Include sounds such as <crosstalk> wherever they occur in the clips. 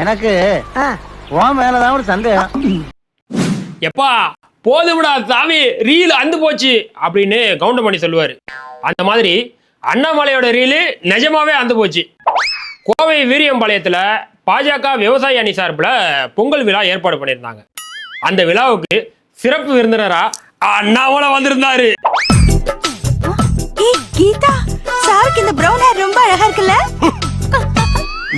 எனக்கு உன் மேலதான் ஒரு சந்தேகம். எப்பா போதும்டா சாமி ரீல் அந்து போச்சு அப்படின்னு கவுண்டர் பண்ணி சொல்லுவார். அந்த மாதிரி அண்ணாமலையோட ரீலு நிஜமாவே அந்து போச்சு. கோவை வீரியம்பாளையத்தில் பாஜக விவசாய அணி சார்பில் பொங்கல் விழா ஏற்பாடு பண்ணியிருந்தாங்க. அந்த விழாவுக்கு சிறப்பு விருந்தினரா அண்ணாமலை வந்திருந்தாரு. கீதா சாருக்கு இந்த பிரவுன் ஹேர் ரொம்ப அழகா இருக்குல்ல?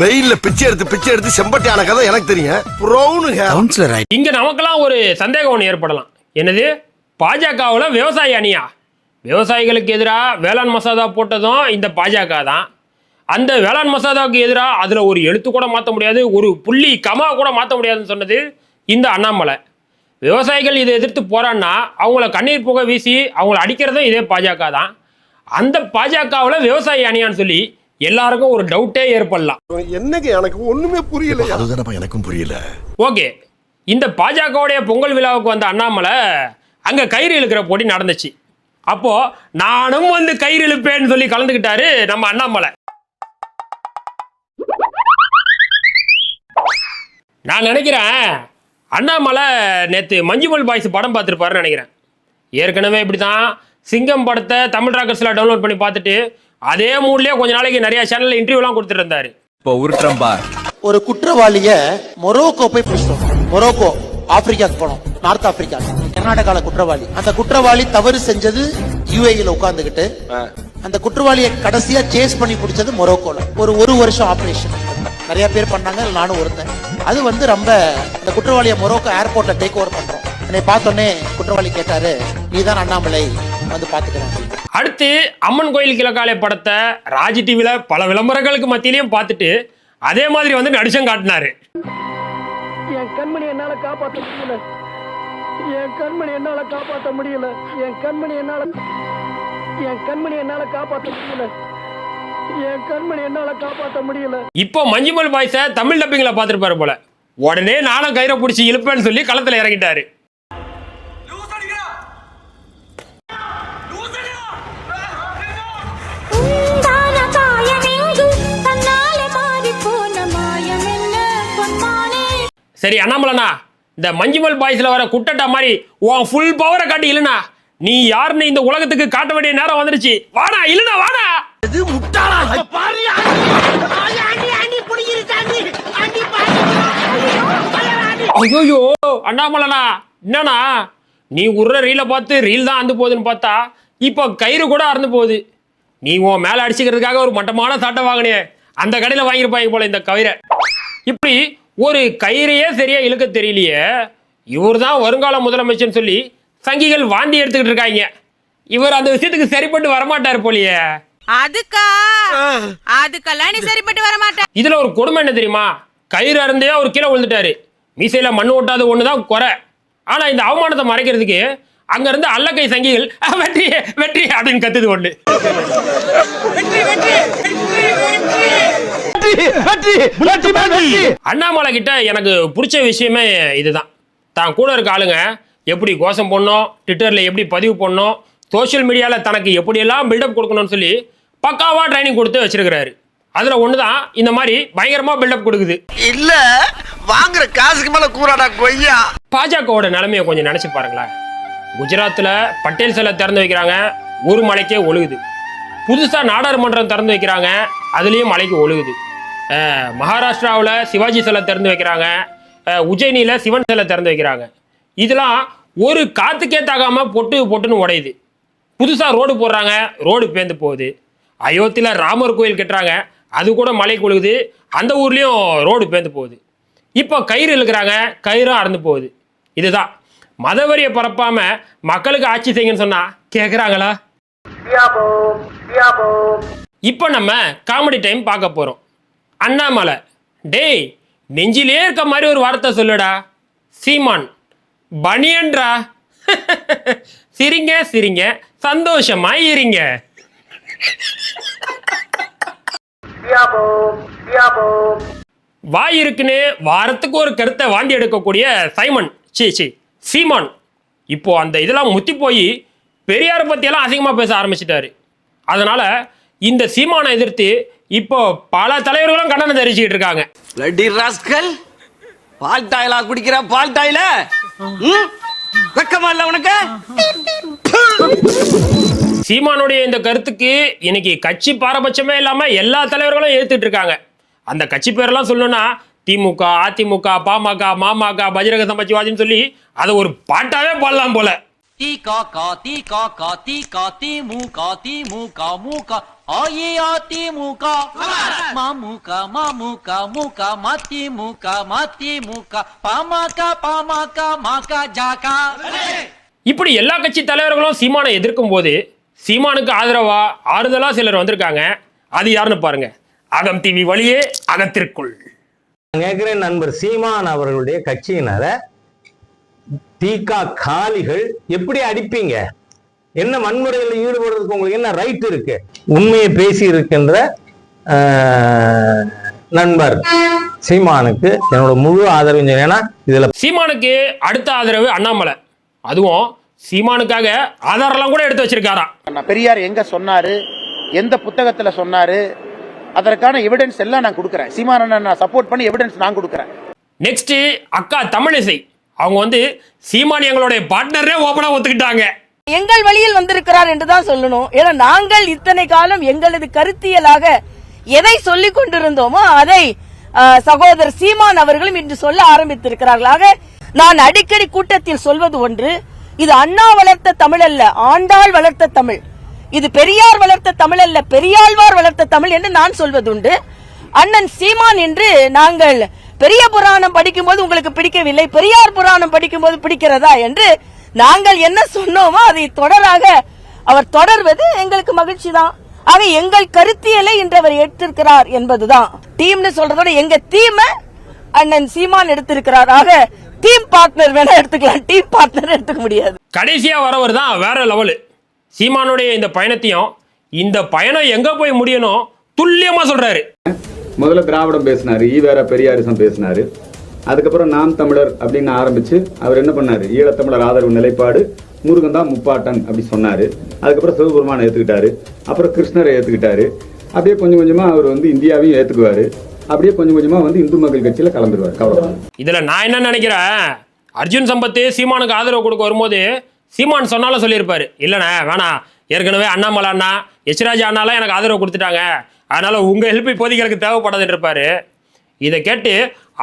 வெயில்ல பிச்சை எடுத்து பிச்சை எடுத்து செம்பட்டியான கதை எனக்கு தெரியும். ப்ரௌனு கவுன்சிலர் ஆயிட்டு இங்க நமக்கெல்லாம் ஒரு சந்தேகம் ஒன்று ஏற்படலாம். என்னது? பாஜகவில் விவசாய அணியா? விவசாயிகளுக்கு எதிராக வேளாண் மசோதா போட்டதும் இந்த பாஜக தான். அந்த வேளாண் மசோதாவுக்கு எதிராக அதில் ஒரு எழுத்து கூட மாற்ற முடியாது ஒரு புள்ளி கமா கூட மாற்ற முடியாதுன்னு சொன்னது இந்த அண்ணாமலை. விவசாயிகள் இதை எதிர்த்து போறான்னா அவங்கள கண்ணீர் புகை வீசி அவங்கள அடிக்கிறதும் இதே பாஜக தான். அந்த பாஜகவில் விவசாய அணியான்னு சொல்லி எல்லாருக்கும் ஒரு டவுட்டே ஏற்படலாம். என்னங்க எனக்கு ஒண்ணுமே புரியல அதுதானப்பா எனக்கும் புரியல. ஓகே இந்த பாஜகவுடைய பொங்கல் விழாவுக்கு வந்த அண்ணாமலை அங்கே கயிறு இழுக்கிற போட்டி நடந்துச்சு. அப்போ நானும் வந்து கயிறு இழுப்பேன்னு சொல்லி கலந்துக்கிட்டாரு நம்ம அண்ணாமலை. நான் நினைக்கிறேன் அண்ணாமலை நேற்று மஞ்சுமல் பாய்ஸ் படம் பார்த்துருப்பாருன்னு நினைக்கிறேன். ஏற்கனவே இப்படி தான் சிங்கம் படத்தை தமிழ் ராக்கர்ஸில் டவுன்லோட் பண்ணி பார்த்துட்டு அதே மூட்லேயே கொஞ்ச நாளைக்கு நிறைய சேனலில் இன்டர்வியூலாம் கொடுத்துட்டு இருந்தாரு. இப்போ உருட்டுறேன் பார் ஒரு குற்றவாளிய மொரோக்கோ போய் பிடிச்சிட்டோம். மொரோக்கோ ஆப்பிரிக்காக்கு போனோம். நார்த் ஆப்பிரிக்கா கர்நாடகால குற்றவாளி. அந்த குற்றவாளி தவறு செஞ்சது யுஏஇல உட்கார்ந்துகிட்டு அந்த குற்றவாளியை கடைசியா சேஸ் பண்ணி பிடிச்சது மொரோக்கோல. ஒரு ஒரு வருஷம் ஆபரேஷன் நிறைய பேர் பண்ணாங்க நானும் ஒருத்தன். அது வந்து ரொம்ப அந்த குற்றவாளியை மொரோக்கோ ஏர்போர்ட்ல டேக் ஓவர் பண்றோம். என்னை பார்த்தோன்னே குற்றவாளி கேட்டாரு நீதான் அண்ணாமலை வந்து பாத்துக்கிறேன் அப்படின்னு. அடுத்து அம்மன் கோயில் கிழக்காலை படத்தை ராஜ் டிவியில் பல விளம்பரங்களுக்கு மத்தியிலையும் பார்த்துட்டு அதே மாதிரி வந்து நடிச்சம் காட்டினாரு. என் கண்மணி என்னால காப்பாத்த முடியல. என் கண்மணி என்னால காப்பாத்த முடியல. என் கண்மணி என்னால என் கண்மணி என்னால காப்பாத்த முடியல. என் கண்மணி என்னால காப்பாத்த முடியல. இப்போ மஞ்சுமல் பாய்ஸை தமிழ் டப்பிங்கில் பார்த்துருப்பாரு போல. உடனே நானும் கயிறை பிடிச்சி இழுப்பேன்னு சொல்லி களத்தில் இறங்கிட்டாரு. சரி அண்ணாமலண்ணா இந்த மஞ்சுமல் பாய்ஸில் வர குட்டட்டா மாதிரி உன் ஃபுல் பவரை காட்டி இல்லைண்ணா. நீ யாருன்னு இந்த உலகத்துக்கு காட்ட வேண்டிய நேரம் வந்துருச்சு. வாடா இல்லைண்ணா வாடா. எது முட்டாளா? ஐயோயோ அண்ணாமலண்ணா என்னண்ணா? நீ உருற ரீலை பார்த்து ரீல் தான் அந்து போகுதுன்னு பார்த்தா இப்போ கயிறு கூட அறந்து போகுது. நீ உன் மேலே அடிச்சுக்கிறதுக்காக ஒரு மட்டமான சட்டை வாங்கினே அந்த கடையில் வாங்கியிருப்பாங்க போல இந்த கயிறை. இப்படி ஒரு கயிறையே சரியா இழுக்க தெரியலையே. இவர் தான் வருங்கால முதலமைச்சர்னு சொல்லி சங்கிகள் வாந்தி எடுத்துக்கிட்டு இருக்காங்க. இவர் அந்த விஷயத்துக்கு சரிப்பட்டு வரமாட்டார் போலியே. அதுக்கா? அதுக்கெல்லாம் நீ சரிப்பட்டு வர மாட்ட இதுல ஒரு கொடுமை என்ன தெரியுமா? கயிறு அருந்தே அவர் கீழே விழுந்துட்டாரு. மீசையில மண்ணு ஓட்டாத ஒண்ணுதான் குறை. ஆனா இந்த அவமானத்தை மறைக்கிறதுக்கு அங்க இருந்து அல்லக்கை சங்கிகள் "அஹ், வெற்றி வெற்றி அப்படின்னு கத்துது ஒண்ணு. அண்ணாமலை கிட்ட எனக்கு பிடிச்ச விஷயமே இதுதான். தான் கூட இருக்க ஆளுங்க எப்படி கோஷம் பண்ணணும் ட்விட்டரில் எப்படி பதிவு பண்ணணும் சோஷியல் மீடியாவில் தனக்கு எப்படியெல்லாம் பில்டப் கொடுக்கணும்னு சொல்லி பக்காவாக ட்ரைனிங் கொடுத்து வச்சிருக்கிறாரு. அதில் ஒன்று தான் இந்த மாதிரி பயங்கரமாக பில்டப் கொடுக்குது. இல்ல வாங்குற காசுக்கு மேல கூறாடா கொய்யா. பாஜகவோட நிலைமையை கொஞ்சம் நினச்சி பாருங்களேன். குஜராத்தில் பட்டேல் சிலை திறந்து வைக்கிறாங்க ஒரு மலைக்கே ஒழுகுது. புதுசாக நாடாளுமன்றம் திறந்து வைக்கிறாங்க அதுலேயும் மலைக்கு ஒழுகுது. மகாராஷ்டிராவில் சிவாஜி சிலை திறந்து வைக்கிறாங்க. உஜ்ஜயினியில் சிவன் சிலை திறந்து வைக்கிறாங்க. இதெல்லாம் ஒரு காத்துக்கே தாகாமல் பொட்டு பொட்டுன்னு உடையுது. புதுசாக ரோடு போடுறாங்க ரோடு பேந்து போகுது. அயோத்தியில் ராமர் கோயில் கட்டுறாங்க அது கூட மலை கொழுகுது அந்த ஊர்லேயும் ரோடு பேந்து போகுது. இப்போ கயிறு இழுக்கிறாங்க கயிறும் அறந்து போகுது. இதுதான். மதவரியை பரப்பாம மக்களுக்கு ஆட்சி செய்யுங்கன்னு சொன்னா கேட்குறாங்களா இப்போ நம்ம காமெடி டைம் பார்க்க போகிறோம் அண்ணாமலை. டேய் நெஞ்சிலே இருக்க மாதிரி ஒரு வார்த்தை சொல்லுடா. சீமான் பனியன்றா? <laughs> சிரிங்க சிரிங்க சந்தோஷமா இருங்க. வாய் இருக்குன்னு வாரத்துக்கு ஒரு கருத்தை வாந்தி எடுக்கக்கூடிய சைமன். சி சி சீமான். இப்போ அந்த இதெல்லாம் முத்தி போய் பெரியாரை பற்றியெல்லாம் அதிகமாக பேச ஆரம்பிச்சிட்டாரு. அதனால இந்த சீமானை எதிர்த்து இப்போ பல தலைவர்களும் கண்டனம் தெரிவிச்சுக்கிட்டு இருக்காங்க. ரெடி ராஸ்கல் பால் டாயிலா குடிக்கிற பால் டாயில? வெக்கமா இல்ல உனக்கு? சீமானுடைய இந்த கருத்துக்கு இன்னைக்கு கட்சி பாரபட்சமே இல்லாம எல்லா தலைவர்களும் ஏத்துட்டு இருக்காங்க. அந்த கட்சி பேரெல்லாம் சொல்லணும்னா திமுக அதிமுக பாமக மாமக பஜ்ரக சமாஜ்வாதின்னு சொல்லி அதை ஒரு பாட்டாவே பாடலாம் போல. தி கா கா தி கா கா தி கா தி மு கா தி மு கா மு கா. ஆயி ஆ தி மு கா மா மு கா மா மு கா மு கா மா தி மு கா மா தி மு கா பா மா கா பா மா கா மா கா ஜா கா. இப்படி எல்லா கட்சி தலைவர்களும் சீமானை எதிர்க்கும் போது சீமானுக்கு ஆதரவா ஆறுதலா சிலர் வந்திருக்காங்க. அது யாருன்னு பாருங்க. அகம் டிவி வழியே அகத்திற்குள். கேட்கிறேன் நண்பர் சீமான் அவர்களுடைய கட்சியினர. தீகா காலிகள் எப்படி அடிப்பீங்க? என்ன வன்முறையில் ஈடுபடுறதுக்கு உங்களுக்கு என்ன ரைட் இருக்கு? உண்மையை பேசி இருக்கின்ற நண்பர் சீமானுக்கு என்னோட முழு ஆதரவு. ஏன்னா இதுல சீமானுக்கு அடுத்த ஆதரவு அண்ணாமலை. அதுவும் சீமானுக்காக ஆதாரெல்லாம் கூட எடுத்து வச்சிருக்காராம். பெரியார் எங்க சொன்னாரு? எந்த புத்தகத்துல சொன்னாரு? அதற்கான எவிடன்ஸ் எல்லாம் நான் கொடுக்குறேன். சீமானனை நான் சப்போர்ட் பண்ணி எவிடன்ஸ் நான் கொடுக்குறேன். நெக்ஸ்ட் அக்கா தமிழிசை. அவங்க வந்து சீமான் எங்களுடைய பார்ட்னரே ஓப்பனா ஒத்துக்கிட்டாங்க. எங்கள் வழியில் வந்திருக்கிறார் என்றுதான் சொல்லணும். ஏன்னா நாங்கள் இத்தனை காலம் எங்களது கருத்தியலாக எதை சொல்லிக் கொண்டிருந்தோமோ அதை சகோதரர் சீமான் அவர்களும் இன்று சொல்ல ஆரம்பித்திருக்கிறார்கள். ஆக நான் அடிக்கடி கூட்டத்தில் சொல்வது ஒன்று இது அண்ணா வளர்த்த தமிழ் அல்ல ஆண்டாள் வளர்த்த தமிழ். இது பெரியார் வளர்த்த தமிழ் அல்ல பெரியாழ்வார் வளர்த்த தமிழ் என்று நான் சொல்வதுண்டு. அண்ணன் சீமான் என்று நாங்கள் பெரிய புராணம் படிக்கும்போது உங்களுக்கு பிடிக்கவில்லை பெரியார் புராணம் படிக்கும்போது பிடிக்கிறதா என்று நாங்கள் என்ன சொன்னோமோ அதை தொடராக அவர் தொடர்வது எங்களுக்கு மகிழ்ச்சி தான் ஆக எங்கள் கருத்தியலை இன்று அவர் எடுத்திருக்கிறார் என்பதுதான். டீம்னு சொல்றதோட எங்க டீம அண்ணன் சீமான் எடுத்திருக்கிறார். ஆக டீம் பார்ட்னர் வேணா எடுத்துக்கலாம். டீம் பார்ட்னர் எடுத்துக்க முடியாது. கடைசியா வரவர் தான் வேற லெவலு சீமானுடைய இந்த பயணத்தையும் இந்த பயணம் எங்க போய் முடியணும் துல்லியமா சொல்றாரு. முதல்ல திராவிடம் பேசினாரு. ஈவேர பெரியாரிசம் பேசினாரு. அதுக்கப்புறம் நாம் தமிழர் அப்படின்னு ஆரம்பிச்சு அவர் என்ன பண்ணாரு? ஈழத்தமிழர் ஆதரவு நிலைப்பாடு முருகன் தான் முப்பாட்டன் அப்படி சொன்னாரு. அதுக்கப்புறம் சிவபெருமானை ஏற்றுக்கிட்டாரு அப்புறம் கிருஷ்ணரை ஏற்றுக்கிட்டாரு அப்படியே கொஞ்சம் கொஞ்சமா அவர் வந்து இந்தியாவையும் ஏற்றுக்குவார் அப்படியே கொஞ்சம் கொஞ்சமா வந்து இந்து மக்கள் கட்சியில கலந்துருவார் கவலை இதுல நான் என்ன நினைக்கிறேன்? அர்ஜுன் சம்பத்து சீமானுக்கு ஆதரவு கொடுக்க வரும்போது சீமான் சொன்னாலும் சொல்லியிருப்பாரு. இல்லைண்ணே வேணாம் ஏற்கனவே அண்ணாமலை அண்ணா எச்ராஜா அண்ணாலாம் எனக்கு ஆதரவு கொடுத்துட்டாங்க. அதனால உங்க ஹெல்ப் இப்போதைக்கு எனக்கு தேவைப்படாதுன்னு இருப்பாரு. இதை கேட்டு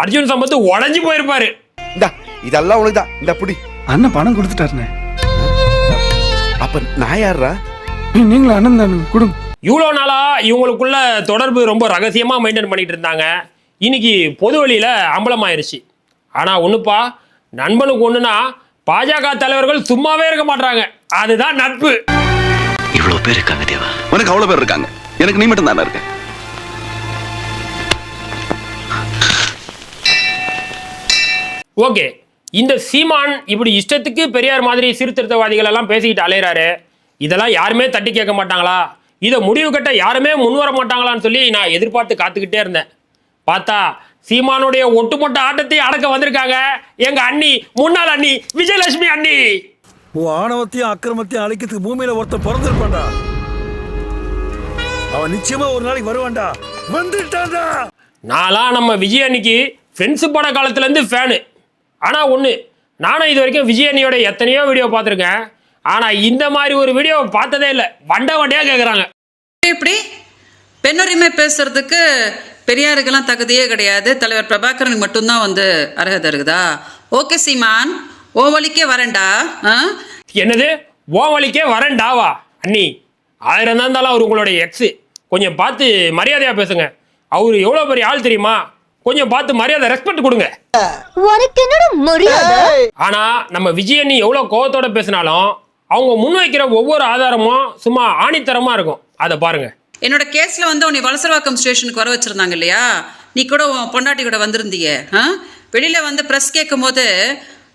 அர்ஜுன் சம்பத்து உடஞ்சி போயிருப்பாரு. இந்தா இதெல்லாம் உனக்கு தான் இந்த புடி. அண்ணன் பணம் கொடுத்துட்டாருண்ணே. அப்ப நான் யாரா நீங்களும் அண்ணன் தானே கொடுங்க. இவ்வளோ நாளா இவங்களுக்குள்ள தொடர்பு ரொம்ப ரகசியமா மெயின்டைன் பண்ணிட்டு இருந்தாங்க. இன்னைக்கு பொது வழியில அம்பலமாயிருச்சு. ஆனா ஒண்ணுப்பா நண்பனுக்கு ஒண்ணுனா பாஜக தலைவர்கள் சும்மாவே இருக்க மாட்டாங்க அதுதான் நட்பு. இவ்வளவு பேர் இருக்காங்க தேவா. உனக்கு அவ்வளவு பேர் இருக்காங்க. எனக்கு நீ மட்டும் தானே இருக்க. ஓகே. இந்த சீமான் இப்படி இஷ்டத்துக்கு பெரியார் மாதிரி சீர்திருத்தவாதிகள் எல்லாம் பேசிக்கிட்டு அலையிறாரு. இதெல்லாம் யாருமே தட்டி கேட்க மாட்டாங்களா? இதை முடிவு கட்ட யாருமே முன் வர மாட்டாங்களான்னு சொல்லி நான் எதிர்பார்த்து காத்துக்கிட்டே இருந்தேன். பார்த்தா சீமானுடைய ஒட்டுமொத்த ஆட்டத்தையும் அடக்க வந்திருக்காங்க. எங்க அண்ணி முன்னாள் அண்ணி விஜயலட்சுமி அண்ணி. உன் ஆணவத்தையும் அக்கிரமத்தையும் அழிக்கிறதுக்கு பூமியில ஒருத்தன் பிறந்திருப்பான்டா. அவன் நிச்சயமா ஒரு நாளைக்கு வருவான்டா. வந்துட்டான்டா. நான்லாம் நம்ம விஜய் அன்னிக்கு ஃப்ரெண்ட்ஸு பட காலத்துலேருந்து ஃபேனு ஆனால் ஒன்று நானும் இது வரைக்கும் விஜய் அண்ணியோட எத்தனையோ வீடியோ பார்த்துருக்கேன். ஆனால் இந்த மாதிரி ஒரு வீடியோ பார்த்ததே இல்லை. வண்ட வண்டியாக கேட்குறாங்க இப்படி பெண்ணுரிமை பேசுறதுக்கு பெரியாருக்கெல்லாம் தகுதியே கிடையாது. தலைவர் பிரபாகரனுக்கு மட்டும்தான் வந்து அர்ஹதை இருக்குதா? ஓகே சீமான். ஓ வழிக்கே வரேன்டா. ஆ? என்னது? ஓ வழிக்கே வரேன்டாவா அண்ணி. ஆயிரம் தான் இருந்தாலும் அவர் உங்களுடைய எக்ஸு கொஞ்சம் பார்த்து மரியாதையாக பேசுங்க. அவர் எவ்வளோ பெரிய ஆள் தெரியுமா? கொஞ்சம் பார்த்து மரியாதை ரெஸ்பெக்ட் கொடுங்க. உனக்கு என்னோட மரியாதை? ஆனால் நம்ம விஜய் அண்ணி எவ்வளோ கோவத்தோட பேசினாலும் அவங்க முன்வைக்கிற ஒவ்வொரு ஆதாரமும் சும்மா ஆணித்தரமாக இருக்கும். அதை பாருங்க. என்னோட கேஸ்ல வந்து உன்னை வலசரவாக்கம் ஸ்டேஷனுக்கு வர வச்சிருந்தாங்க இல்லையா? நீ கூட உன் பொண்டாட்டி கூட வந்திருந்தியே ஆ? வெளியில வந்து ப்ரெஸ் கேட்கும் போது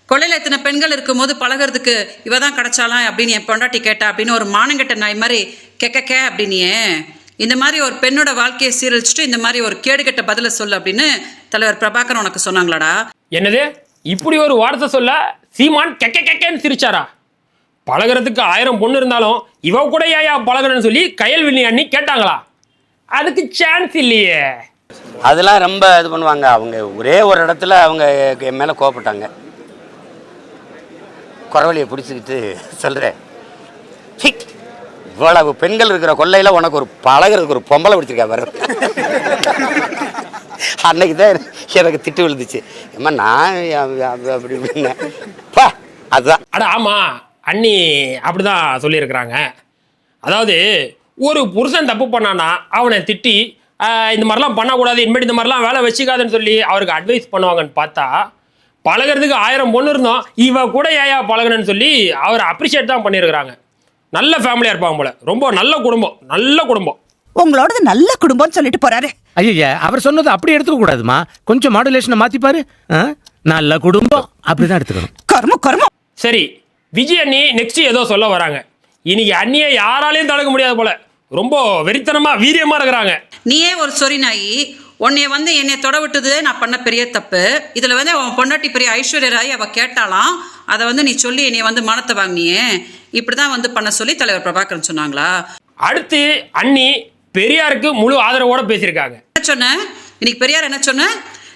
கொள்ளையில இத்தனை பெண்கள் இருக்கும்போது பழகுறதுக்கு இவ தான் கிடைச்சாலாம் அப்படின்னு என் பொண்டாட்டி கேட்டா அப்படின்னு ஒரு மானங்கெட்ட நாய் மாதிரி கெக்க கே அப்படின்னியே இந்த மாதிரி ஒரு பெண்ணோட வாழ்க்கையை சீரழிச்சிட்டு இந்த மாதிரி ஒரு கேடுகெட்ட பதில சொல்லு அப்படின்னு தலைவர் பிரபாகர் உனக்கு சொன்னாங்களாடா. என்னது? இப்படி ஒரு வார்த்தை சொல்ல சீமான் கெக்க கெக்கன்னு சிரிச்சாரா? பழகுறதுக்கு ஆயிரம் பொண்ணு இருந்தாலும் இவ கூட ஏயா பழகுறன்னு சொல்லி கயல்விழி அண்ணி கேட்டாங்களா? அதுக்கு சான்ஸ் இல்லையே. அதெல்லாம் ரொம்ப இது பண்ணுவாங்க. அவங்க ஒரே ஒரு இடத்துல அவங்க என் மேலே கோவப்பட்டாங்க. குறவழியை பிடிச்சிக்கிட்டு சொல்கிறேன் இவ்வளவு பெண்கள் இருக்கிற கொள்ளையில் உனக்கு ஒரு பழகுறதுக்கு ஒரு பொம்பளை பிடிச்சிருக்கா பாரு. அன்னைக்கு தான் எனக்கு திட்டு விழுந்துச்சு. ஏம்மா நான் அப்படி இப்படின்னேன் பா அதுதான் அட ஆமா அண்ணி அப்படிதான் சொல்லியிருக்கிறாங்க. அதாவது ஒரு புருஷன் தப்பு பண்ணானா அவனை திட்டி இந்த மாதிரிலாம் பண்ணக்கூடாது இனிமேட்டு இந்த மாதிரிலாம் வேலை வச்சுக்காதுன்னு சொல்லி அவருக்கு அட்வைஸ் பண்ணுவாங்கன்னு பார்த்தா பழகுறதுக்கு ஆயிரம் பொண்ணு இருந்தோம் இவ கூட ஏயா பழகணும்னு சொல்லி அவர் அப்ரிஷியேட் தான் பண்ணியிருக்கிறாங்க. நல்ல ஃபேமிலியாக இருப்பாங்க போல. ரொம்ப நல்ல குடும்பம் நல்ல குடும்பம். உங்களோடது நல்ல குடும்பம்னு சொல்லிட்டு போறாரு. ஐயா அவர் சொன்னது அப்படி எடுத்துக்க கூடாதுமா. கொஞ்சம் மாடுலேஷனை மாத்தி பாரு ஆ? நல்ல குடும்பம். அப்படிதான் எடுத்துக்கணும். கர்ம கர்மம். சரி விஜய் அண்ணி நெக்ஸ்ட் ஏதோ சொல்ல வராங்க. இன்னைக்கு அண்ணியை யாராலையும் தடுக்க முடியாது போல. ரொம்ப வெறித்தனமா வீரியமா இருக்கிறாங்க. நீயே ஒரு சொறி நாயி உன்னைய வந்து என்னை தொட விட்டது நான் பண்ண பெரிய தப்பு. இதுல வந்து உன் பொண்டாட்டி பெரிய ஐஸ்வர்ய ராய் அவ கேட்டாலாம் அதை வந்து நீ சொல்லி என்னைய வந்து மனத்தை வாங்கினியே. இப்படிதான் வந்து பண்ண சொல்லி தலைவர் பிரபாகரன் சொன்னாங்களா? அடுத்து அண்ணி பெரியாருக்கு முழு ஆதரவோட பேசியிருக்காங்க. என்ன சொன்ன? இன்னைக்கு பெரியார் என்ன சொன்ன?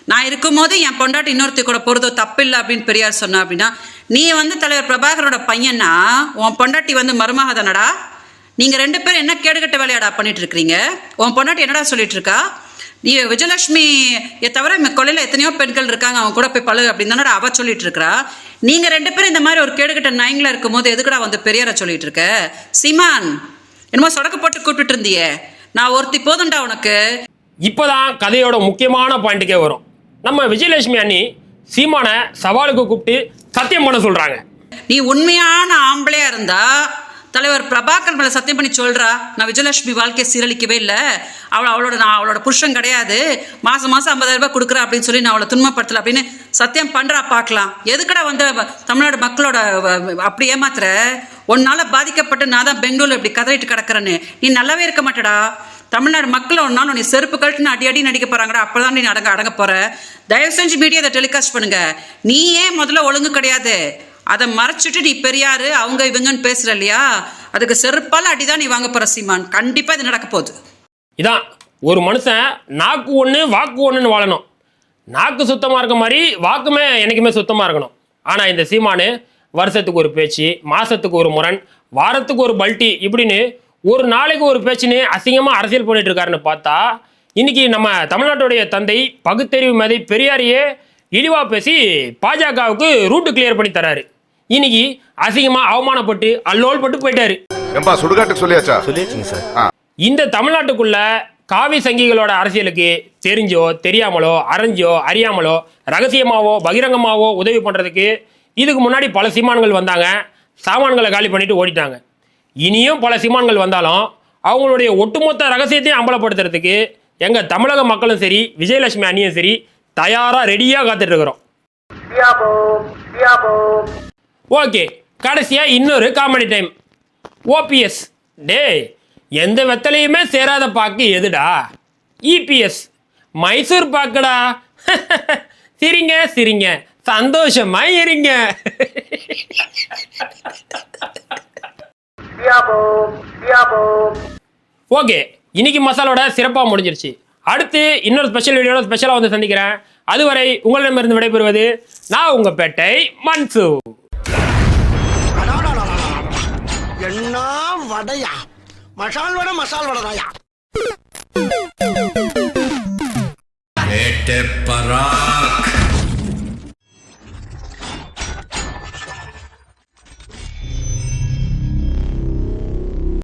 நான் இருக்கும்போது என் பொண்டாட்டி இன்னொருத்தி கூட போறதோ தப்பு இல்லை அப்படின்னு பெரியார் சொன்னா அப்படின்னா நீ வந்து தலைவர் பிரபாகரோட பையனா? உன் பொண்டாட்டி வந்து மருமக தானடா நீங்க ரெண்டு பேரும் என்ன கேடுகட்ட வேலையாடா பண்ணிட்டு இருக்கிறீங்க? உன் பொண்டாட்டி என்னடா சொல்லிட்டு இருக்கா? நீ விஜயலட்சுமி தவிர கொலையில எத்தனையோ பெண்கள் இருக்காங்க அவங்க கூட போய் பழகு அப்படின்னு தானடா அவ சொல்லிட்டு இருக்கா நீங்க ரெண்டு பேரும் இந்த மாதிரி ஒரு கேடுகட்ட நாயங்களா இருக்கும்போது எதுக்குடா வந்து பெரியார சொல்லிட்டு இருக்க? சீமான் என்னமோ சொடக்கு போட்டு கூப்பிட்டு இருந்தியே. நான் ஒருத்தி போதும்டா உனக்கு. இப்போதான் கதையோட முக்கியமான பாயிண்ட்டுக்கே வரும். நம்ம விஜயலட்சுமி அண்ணி சீமானை சவாலுக்கு கூப்பிட்டு சத்தியம் பண்ண சொல்றாங்க. நீ உண்மையான ஆம்பளையா இருந்தா தலைவர் பிரபாகர் மேலே சத்தியம் பண்ணி சொல்கிறா நான் விஜயலட்சுமி வாழ்க்கையை சீரழிக்கவே இல்லை. அவள் அவளோட நான் அவளோட புருஷன் கிடையாது. மாதம் மாதம் ஐம்பதாயிரம் ரூபாய் கொடுக்குறா அப்படின்னு சொல்லி நான் அவளை துன்பப்படுத்தல அப்படின்னு சத்தியம் பண்ணுறா பார்க்கலாம். எதுக்கடா வந்து தமிழ்நாடு மக்களோட வ- அப்படி ஏமாத்துற? உன்னால் பாதிக்கப்பட்டு நான் தான் பெங்களூர்ல இப்படி கதறிட்டு கிடக்குறேன்னு. நீ நல்லாவே இருக்க மாட்டடா. தமிழ்நாடு மக்கள் ஒரு நாள் நீ செருப்பு கழட்டுன்னு அடி அடி நடிக்க போகிறாங்கடா அப்போ தான் நீ அடங்க அடங்க போகிற தயவு செஞ்சு மீடியா அதை டெலிகாஸ்ட் பண்ணுங்க. நீ ஏன் முதல்ல ஒழுங்கு கிடையாது? அதை மறைச்சிட்டு நீ பெரியாரு அவங்க இவங்கன்னு பேசுற இல்லையா? அதுக்கு செருப்பால் அடிதான் நீ வாங்க போற சீமான். கண்டிப்பா இது நடக்க போகுது. இதான் ஒரு மனுஷன் நாக்கு ஒன்று வாக்கு ஒன்றுன்னு வாழணும். நாக்கு சுத்தமாக இருக்க மாதிரி வாக்குமே என்றைக்குமே சுத்தமாக இருக்கணும். ஆனால் இந்த சீமானு வருஷத்துக்கு ஒரு பேச்சு மாதத்துக்கு ஒரு முரண் வாரத்துக்கு ஒரு பல்ட்டி இப்படின்னு ஒரு நாளைக்கு ஒரு பேச்சுன்னு அசிங்கமாக அரசியல் பண்ணிட்டு இருக்காருன்னு பார்த்தா இன்னைக்கு நம்ம தமிழ்நாட்டுடைய தந்தை பகுத்தறிவு மேதை பெரியாரையே இழிவாக பேசி பாஜகவுக்கு ரூட்டு கிளியர் பண்ணி தராரு. இன்னைக்கு அசிங்கமாக அவமானப்பட்டு அல்லோல் பட்டு போயிட்டாரு. ஏம்பா சுடுகாட்டுக்கு சொல்லியாச்சா? சொல்லியாச்சுங்க சார். இந்த தமிழ்நாட்டுக்குள்ள காவி சங்கிகளோட அரசியலுக்கு தெரிஞ்சோ தெரியாமலோ அறிஞ்சோ அறியாமலோ ரகசியமாவோ பகிரங்கமாவோ உதவி பண்ணுறதுக்கு இதுக்கு முன்னாடி பல சீமான்கள் வந்தாங்க. சாமான்களை காலி பண்ணிட்டு ஓடிட்டாங்க. இனியும் பல சீமான்கள் வந்தாலும் அவங்களுடைய ஒட்டுமொத்த ரகசியத்தையும் அம்பலப்படுத்துறதுக்கு எங்கள் தமிழக மக்களும் சரி விஜயலட்சுமி அணியும் சரி தயாராக ரெடியாக காத்துட்டு இருக்கிறோம். ஓகே கடைசியாக இன்னொரு காமெடி டைம் ஓபிஎஸ் டேய் எந்த வெத்தலையுமே சேராத பாக்கு எதுடா? இபிஎஸ் மைசூர் பாக்குடா. <laughs> சிரிங்க சிரிங்க. சந்தோஷமா இருங்க. ஓகே இன்னைக்கு மசாலோட சிறப்பாக முடிஞ்சிருச்சு. அடுத்து இன்னொரு ஸ்பெஷல் வீடியோட ஸ்பெஷலாக வந்து சந்திக்கிறேன். அதுவரை உங்களிடமிருந்து விடைபெறுவது நான் உங்கள் பேட்டை மன்சூ. என்ன வடையா? மசால் வடை மசால் வடை தாயா பராக்